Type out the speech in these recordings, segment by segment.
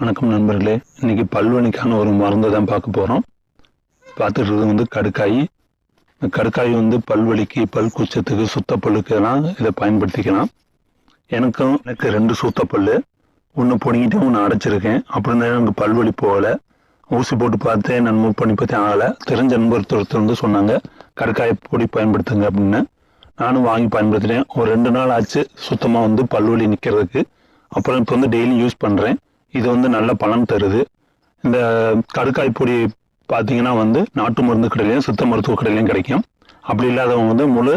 வணக்கம் நண்பர்களே. இன்னைக்கு பல்வலிக்கான ஒரு மருந்தை தான் பார்க்க போகிறோம் பார்த்துட்டு வந்து கடுக்காய். கடுக்காய் வந்து பல்வலிக்கு பல் கூச்சத்துக்கு சுத்தப்பல்லுக்கு எல்லாம் இதை பயன்படுத்திக்கலாம். எனக்கும் எனக்கு ரெண்டு சுத்தப்பல் ஒன்று பிடிங்கிட்டு ஒன்று அடைச்சிருக்கேன். அப்படின்னு எனக்கு பல்வலி போகலை. ஊசி போட்டு பார்த்தேன் நான் மூவ் பண்ணி பார்த்தேன் ஆகலை. தெரிஞ்ச நண்பர் வந்து சொன்னாங்க கடுக்காய் பொடி பயன்படுத்துங்க அப்படின்னு. நானும் வாங்கி பயன்படுத்தினேன் ஒரு ரெண்டு நாள் ஆச்சு சுத்தமாக வந்து பல்வலி நிற்கிறதுக்கு அப்புறம் இப்போ வந்து டெய்லி யூஸ் பண்ணுறேன் இது வந்து நல்ல பலன் தருது. இந்த கடுக்காய் பொடி பார்த்தீங்கன்னா வந்து நாட்டு மருந்து கடையிலையும் சித்த மருத்துவ கடையிலையும் கிடைக்கும். அப்படி இல்லாதவங்க வந்து முழு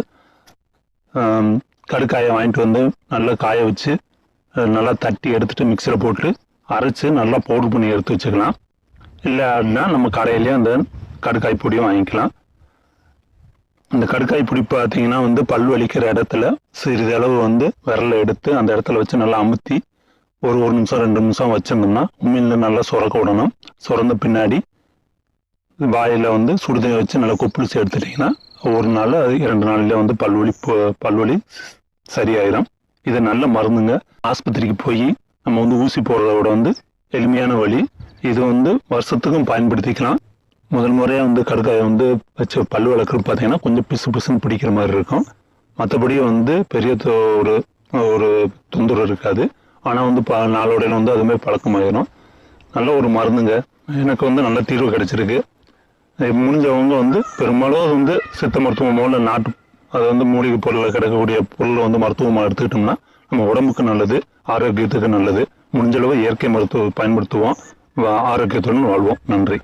கடுக்காயை வாங்கிட்டு வந்து நல்லா காய வச்சு நல்லா தட்டி எடுத்துட்டு மிக்சியில் போட்டு அரைச்சி நல்லா பவுடர் பண்ணி எடுத்து வச்சுக்கலாம். இல்லை அப்படின்னா நம்ம கடையிலேயே அந்த கடுக்காய் பொடியும் வாங்கிக்கலாம். இந்த கடுக்காய் பொடி பார்த்தீங்கன்னா வந்து பல் வலிக்கிற இடத்துல சிறிதளவு வந்து விரலை எடுத்து அந்த இடத்துல வச்சு நல்லா அமுத்தி ஒரு ஒரு நிமிஷம் ரெண்டு நிமிஷம் வச்சிருந்தோம்னா உண்மையில நல்லா சுரக்க விடணும். சுரந்த பின்னாடி வாயில் வந்து சுடுதண்ணி வச்சு நல்லா கொப்பளிச்சு எடுத்துட்டிங்கன்னா ஒரு நாள் அது இரண்டு நாளில் வந்து பல்வலி போ- பல்வலி சரியாயிடும் இது நல்ல மருந்துங்க ஆஸ்பத்திரிக்கு போய் நம்ம வந்து ஊசி போடுறத விட வந்து எளிமையான வழி. இது வந்து வருஷத்துக்கும் பயன்படுத்திக்கலாம். முதல் முறையாக வந்து கடுக்காயை வந்து வச்சு பல் வளர்க்குறது பார்த்தீங்கன்னா கொஞ்சம் பிசு பிசுன்னு பிடிக்கிற மாதிரி இருக்கும். மற்றபடி வந்து பெரிய தொ- ஒரு ஒரு தொந்தரவு இருக்காது. ஆனால் வந்து ப நாளோடையில் வந்து அதுமாதிரி பழக்கமாகிடும் நல்ல ஒரு மருந்துங்க. எனக்கு வந்து நல்ல தீர்வு கிடைச்சிருக்கு. முடிஞ்சவங்க வந்து பெரும்பாலும் வந்து சித்த மருத்துவமோ இல்லை நாட்டு அது வந்து மூலிகை பொருளில் கிடைக்கக்கூடிய பொருளை வந்து மருத்துவமாக எடுத்துக்கிட்டோம்னா நம்ம உடம்புக்கு நல்லது ஆரோக்கியத்துக்கு நல்லது. முடிஞ்சளவு இயற்கை மருத்துவம் பயன்படுத்துவோம். வா- ஆரோக்கியத்துடன் வாழ்வோம். நன்றி.